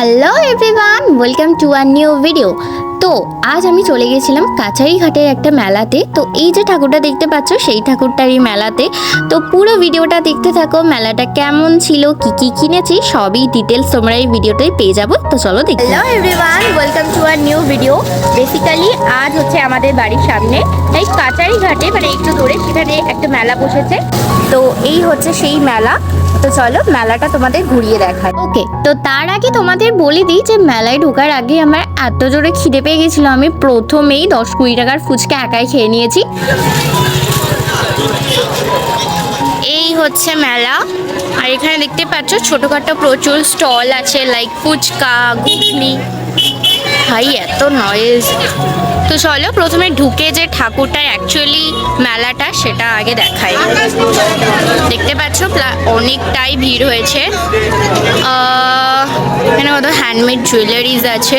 Hello everyone welcome to our new video তো আজ আমি চলে গেছিলাম কাছারি ঘাটের একটা মেলাতে। তো এই যে ঠাকুরটা দেখতে পাচ্ছ সেই ঠাকুরটারই মেলাতে। তো পুরো ভিডিওটা দেখতে থাকো মেলাটা কেমন ছিল কি কি কিনেছি সবই ডিটেলস তোমরা এই ভিডিওটাই পেয়ে যাব। তো চলো দেখি। Hello everyone welcome to our new video basically আজ হচ্ছে আমাদের বাড়ির সামনে তাই কাছারি ঘাটে মানে একটু দূরে সেখানে একটা মেলা বসেছে। তো এই হচ্ছে সেই মেলা। তো চলো মেলাটা তোমাদের ঘুরিয়ে দেখায় ওকে তো তার আগে তোমাদের বলে দিই যে মেলায় ঢোকার আগে আমার এত জোরে খিদে পেয়ে গেছিলাম আমি প্রথমেই দশ কুড়ি টাকার ফুচকা একাই খেয়ে নিয়েছি। এই হচ্ছে মেলা। আর এখানে দেখতে পাচ্ছ ছোটোখাটো প্রচুর স্টল আছে লাইক ফুচকা, ঘুগনি। ভাই এত নয়েজ তো চলো প্রথমে ঢুকে যে ঠাকুরটার অ্যাকচুয়ালি মেলাটা সেটা আগে দেখাই। দেখতে পাচ্ছ অনেকটাই ভিড় হয়েছে। এখানে কত হ্যান্ডমেড জুয়েলারিজ আছে।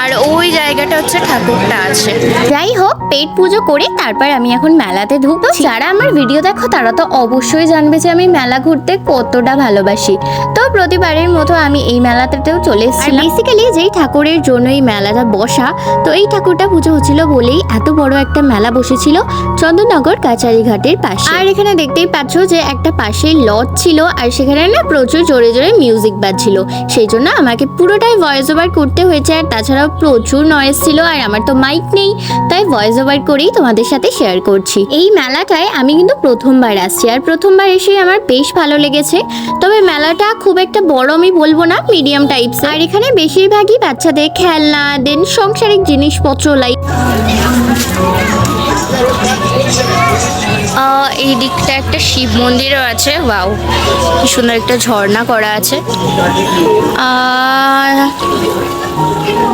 আর ওই জায়গাটা হচ্ছে ঠাকুরটা আছে। যাই হোক পেট পুজো করে তারপর আমি এখন মেলাতে ঢুকবো। যারা আমার ভিডিও দেখো তারা তো অবশ্যই জানবে যে আমি মেলা ঘুরতে কতটা ভালোবাসি। তো প্রতিবারের মতো আমি এই মেলাতেও চলে এসেছিলাম। বেসিক্যালি যেই ঠাকুরের জন্য এই মেলাটা বসা। তো এই ঠাকুরটা পুজো হচ্ছিল বলেই এত বড় একটা মেলা বসেছিল চন্দননগর কাচারি ঘাটের পাশে। আর এখানে দেখতেই পাচ্ছ যে একটা পাশে লজ ছিল আর সেখানে না প্রচুর জোরে জোরে মিউজিক বাজছিল। সেই জন্য আমাকে পুরোটাই ভয়েস ওভার করতে হয়েছে আর তাছাড়াও প্রচুর নয়েজ ছিল আর আমার তো মাইক নেই। তাই ভয়েস ওভার করেই তোমাদের সাথে শেয়ার করছি। এই মেলাটায় আমি কিন্তু প্রথমবার আসছি আর প্রথমবার এসে আমার বেশ ভালো লেগেছে। তবে মেলাটা খুব একটা বড় আমি বলব না মিডিয়াম টাইপস আর এখানে বেশিরভাগই বাচ্চাদের খেলনা দেন সংসারিক জিনিসপত্র আহ, এই দিকটা একটা শিব মন্দিরও আছে ওয়াও কি সুন্দর একটা ঝর্ণা করা আছে।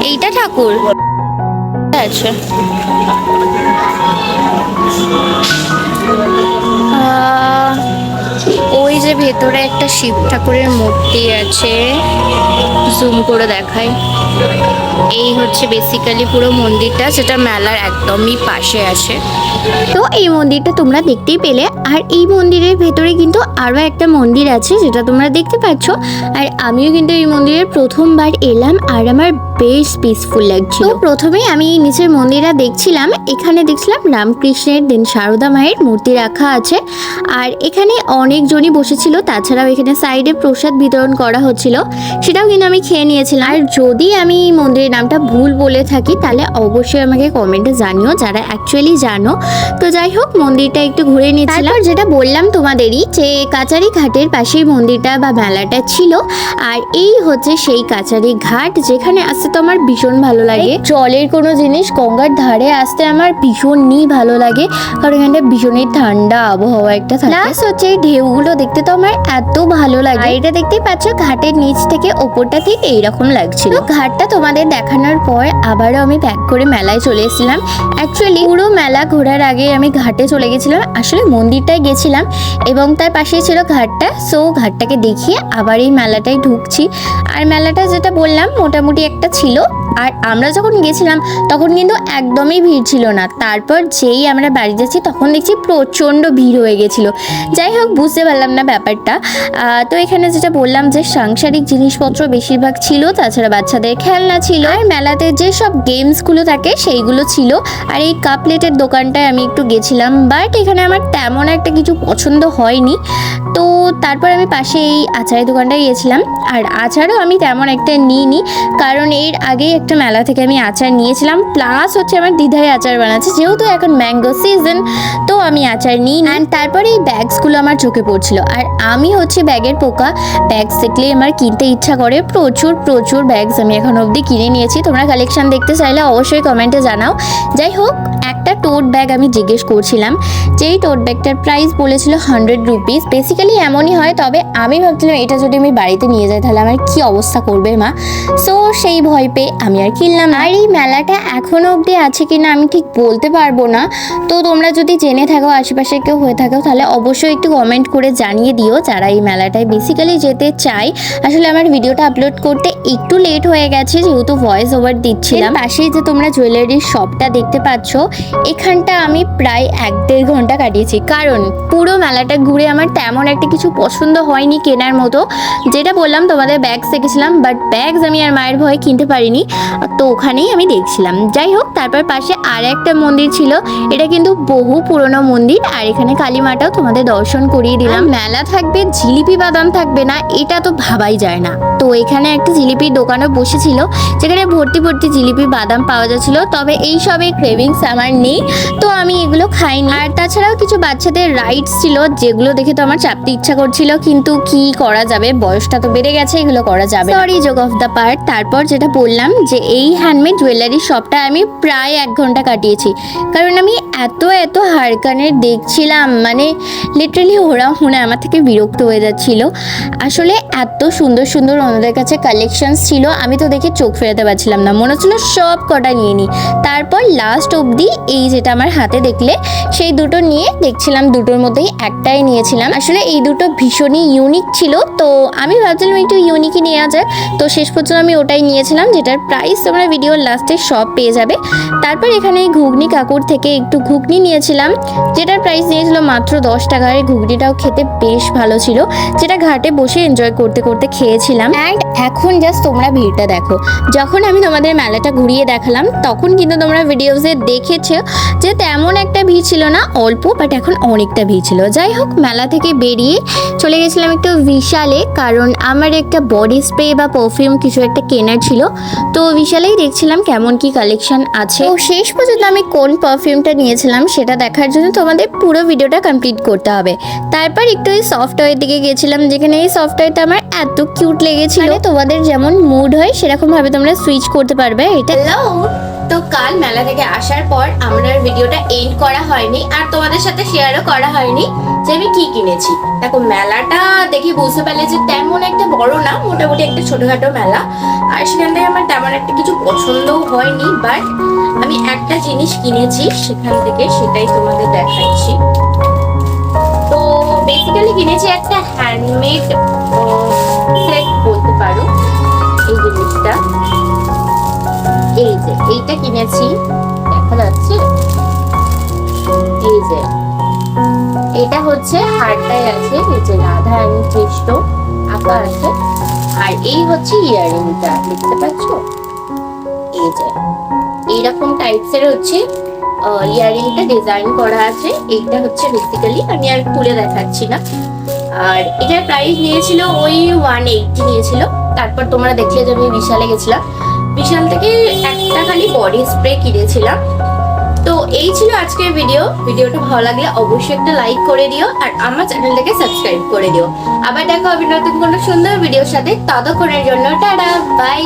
এইটা ঠাকুর। আছে। ওই যে ভেতরে একটা শিব ঠাকুরের মূর্তি আছে। জুম করে দেখাই। এই হচ্ছে বেসিক্যালি পুরো মন্দিরটা, যেটা মেলার একদমই পাশে আছে। তো এই মন্দিরটা তোমরা দেখতেই পেলে। আর এই মন্দিরের ভেতরে কিন্তু আরও একটা মন্দির আছে, যেটা তোমরা দেখতে পাচ্ছ। আর আমিও কিন্তু এই মন্দিরের প্রথমবার এলাম, আর আমার বেশ পিসফুল লাগছিল। প্রথমেই আমি এই নিচের মন্দিরটা দেখছিলাম। এখানে দেখছিলাম রামকৃষ্ণের দেন সারদা মায়ের মূর্তি রাখা আছে। আর এখানে অনেকজনই বসেছিল তাছাড়াও এখানে সাইডে প্রসাদ বিতরণ করা হচ্ছিল। সেটাও কিন্তু আমি খেয়ে নিয়েছিলাম। আর যদি আমি মন্দিরের নামটা ভুল বলে থাকি তাহলে অবশ্যই আমাকে কমেন্টে জানিও যারা অ্যাকচুয়ালি জানো। তো যাই হোক মন্দিরটা একটু ঘুরে নিয়েছিলাম। যেটা বললাম তোমাদেরই যে কাচারি ঘাটের পাশেই মন্দিরটা বা মেলাটা ছিল। আর এই হচ্ছে সেই কাচারি ঘাট যেখানে আসতে তো আমার ভীষণ ভালো লাগে। জলের কোনো জিনিস গঙ্গার ধারে আসতে আমার ভীষণই ভালো লাগে। কারণ এখানে ভীষণই ঠান্ডা আবহাওয়া একটা থাকে। হচ্ছে এই ঢেউগুলো দেখতে তো আমার এত ভালো লাগে। এটা দেখতেই পাচ্ছ, ঘাটের নিচ থেকে ওপরটা ঠিক এইরকম লাগছিল। ঘাটটা তোমাদের দেখানোর পর আবারও আমি ব্যাক করে মেলায় চলে এসেছিলাম। অ্যাকচুয়ালি পুরো মেলা ঘোরার আগে আমি ঘাটে চলে গেছিলাম। আসলে মন্দিরটায় গেছিলাম এবং তার পাশেই ছিল ঘাটটা। সো ঘাটটাকে দেখিয়ে আবার এই মেলাটায় ঢুকছি। আর মেলাটা যেটা বললাম, মোটামুটি একটা ছিল। আর আমরা যখন গেছিলাম, তখন কিন্তু একদমই ভিড় ছিল না। তারপর যেই আমরা বাড়ি যাচ্ছি, তখন দেখছি প্রচণ্ড ভিড় হয়ে গেছিল। যাই হোক, বুঝতে পারলাম না ব্যাপারটা। তো এখানে যেটা বললাম যে, সাংসারিক জিনিসপত্র বেশিরভাগ ছিল, তাছাড়া বাচ্চাদের খেলনা ছিল। আর মেলাতে যেসব গেমসগুলো থাকে, সেইগুলো ছিল। আর এই কাপ প্লেটের দোকানটায় আমি একটু গেছিলাম বাট এখানে আমার তেমন একটা কিছু পছন্দ হয়নি। তো তারপর আমি পাশে এই আচারের দোকানটায় গিয়েছিলাম। আর আচারও আমি তেমন একটা নিইনি, কারণ এর আগেই একটা মেলা থেকে আমি আচার নিয়েছিলাম প্লাস হচ্ছে আমার দ্বিধায় আচার বানাচ্ছে, যেহেতু এখন ম্যাঙ্গো সিজন তো আমি আচার নিই অ্যান্ড তারপরে এই ব্যাগসগুলো আমার চোখে পড়ছিল। আর আমি হচ্ছে ব্যাগের পোকা ব্যাগস দেখলে আমার কিনতে ইচ্ছা করে। প্রচুর প্রচুর ব্যাগস আমি এখন অবধি কিনে নিয়েছি। তোমরা কালেকশন দেখতে চাইলে অবশ্যই কমেন্টে জানাও। যাই হোক টোট ব্যাগ আমি জিজ্ঞেস করছিলাম। যেই টোট ব্যাগটার প্রাইস বলেছিল হান্ড্রেড রুপিস বেসিক্যালি এমনই হয়, তবে আমি ভাবছিলাম এটা যদি আমি বাড়িতে নিয়ে যাই, তাহলে আমার কি অবস্থা করবে মা? সো সেই ভয় পেয়ে আমি আর কিনলাম আর এই মেলাটা এখনও অবধি আছে কিনা আমি ঠিক বলতে পারব না। তো তোমরা যদি জেনে থাকো আশেপাশে কেউ হয়ে থাকো, তাহলে অবশ্যই একটু কমেন্ট করে জানিয়ে দিও যারা এই মেলাটায় বেসিক্যালি যেতে চাই আসলে আমার ভিডিওটা আপলোড করতে একটু লেট হয়ে গেছে, যেহেতু ভয়েস ওভার দিচ্ছিলাম। পাশেই যে তোমরা জুয়েলারির শপটা দেখতে পাচ্ছ এখানটা আমি প্রায় এক দেড় ঘণ্টা কাটিয়েছি। কারণ পুরো মেলাটা ঘুরে আমার তেমন একটা কিছু পছন্দ হয়নি কেনার মতো। যেটা বললাম তোমাদের ব্যাগস দেখেছিলাম বাট ব্যাগস আমি আর মায়ের ভয়ে কিনতে পারিনি। তো ওখানেই আমি দেখছিলাম। যাই হোক তারপর পাশে আর একটা মন্দির ছিল। এটা কিন্তু বহু পুরনো মন্দির আর এখানে কালী মাটাও তোমাদের দর্শন করিয়ে দিলাম। মেলা থাকবে জিলিপি বাদাম থাকবে না এটা তো ভাবাই যায় না। তো এখানে একটা জিলিপির দোকানও বসেছিল যেখানে ভর্তি ভর্তি জিলিপি বাদাম পাওয়া যাচ্ছিল। তবে এই সবে ক্রেভিংস আমার নেই। তো আমি এগুলো খাইনি। আর তাছাড়াও কিছু বাচ্চাদের রাইডস ছিল, যেগুলো দেখে তো আমার চাপতে ইচ্ছা করছিল, কিন্তু কি করা যাবে? বয়সটা তো বেড়ে গেছে, এগুলো করা যাবে সরি যোগ অফ দ্য পার্ট তারপর যেটা বললাম যে, এই হ্যান্ডমেড জুয়েলারি শপটা আমি প্রায় এক ঘণ্টা কাটিয়েছি। কারণ আমি এত এত হারকানের দেখছিলাম মানে লিটারালি ওরা শুনে আমার থেকে বিরক্ত হয়ে যাচ্ছিল। আসলে এত সুন্দর সুন্দর ওনাদের কাছে কালেকশনস ছিল, আমি তো দেখে চোখ ফেরাতে পারছিলাম না। মনে হচ্ছিল সব কটা নিয়ে নিই তারপর লাস্ট অবধি এই যেটা আমার হাতে দেখলে, সেই দুটো নিয়ে দেখছিলাম, দুটোর মধ্যেই একটাই নিয়েছিলাম। আসলে এই দুটো ভীষণই ইউনিক ছিল, তো আমি ভাবছিলাম একটু ইউনিকই নেওয়া যায় তো শেষ পর্যন্ত আমি ওটাই নিয়েছিলাম, যেটার প্রাইস তোমরা ভিডিওর লাস্টে সব পেয়ে যাবে। তারপর এখানে ঘুগনি কাকুর থেকে একটু ঘুগনি নিয়েছিলাম, যেটার প্রাইস নিয়েছিল মাত্র দশ টাকার এই ঘুগনিটাও খেতে বেশ ভালো ছিল, যেটা ঘাটে বসে এনজয় করতে করতে খেয়েছিলাম। অ্যান্ড এখন জাস্ট তোমরা ভিড়টা দেখো। যখন আমি তোমাদের মেলাটা ঘুরিয়ে দেখালাম, তখন কিন্তু তোমরা ভিডিওসে দেখেছ যে তেমন একটা ভিড় ছিল না, অল্প বাট এখন অনেকটা ভিড় ছিল। যাই হোক, মেলা থেকে বেরিয়ে চলে গেছিলাম একটু বিশালে, কারণ আমার একটা বডি স্প্রে বা পারফিউম কিছু একটা কেনার ছিল। তো বিশালেই দেখছিলাম কেমন কি কালেকশন আছে। শেষ পর্যন্ত আমি কোন পারফিউমটা নিয়েছিলাম সেটা দেখার জন্য তোমাদের পুরো ভিডিওটা কমপ্লিট করতে হবে। তারপর একটু এই সফটওয়্যার দিকে গেছিলাম যেখানে এই সফটওয়্যারটা আমার এত কিউট লেগেছিল। মানে তোমাদের যেমন মুড হয় সেরকম ভাবে তোমরা সুইচ করতে পারবে এটা। তো কাল মেলা থেকে আসার পর আমার ভিডিওটা এন্ড করা হয়নি আর তোমাদের সাথে শেয়ারও করা হয়নি যে আমি কি কিনেছি। দেখো মেলাটা দেখে বুঝতে পারলে যে তেমন একটা বড় না মোটামুটি একটা ছোটখাটো মেলা। আর সেখান থেকে আমার তেমন একটা কিছু পছন্দও হয়নি বাট আমি জিনিস কিনেছি, সেখান থেকে সেটাই তোমাদের দেখাচ্ছি। তো বেসিক্যালি কিনেছি একটা হ্যান্ডমেড সেট বলতে পারো। এই জিনিসটা। এই যে, এইটা কিনেছি। দেখা যাচ্ছে। এই যে। এটা হচ্ছে হারটাই আছে যে রাধা এবং কৃষ্ণ, আঁকা আছে। আর এই হচ্ছে ইয়ারিংটা, দেখতে পাচ্ছ? এই যে। এইরকম টাইপসের হচ্ছে ইয়ারিংটা ডিজাইন করা আছে। এইটা হচ্ছে বেসিক্যালি আমি আর খুলে দেখাচ্ছি না। আর এটার প্রাইস নিয়েছিল ওই ওয়ান এইটটি নিয়েছিল। তারপর তোমরা দেখলে যে আমি বিশালে গেছিলাম। বিশাল থেকে একটা খালি বডি স্প্রে কিনেছিলাম। তো এই ছিল আজকের ভিডিও ভিডিওটা ভালো লাগলে অবশ্যই একটা লাইক করে দিও আর আমার চ্যানেলটাকে সাবস্ক্রাইব করে দিও। আবার দেখা হবে নতুন কোনো সুন্দর ভিডিওর সাথে। ততক্ষণের জন্য টাটা বাই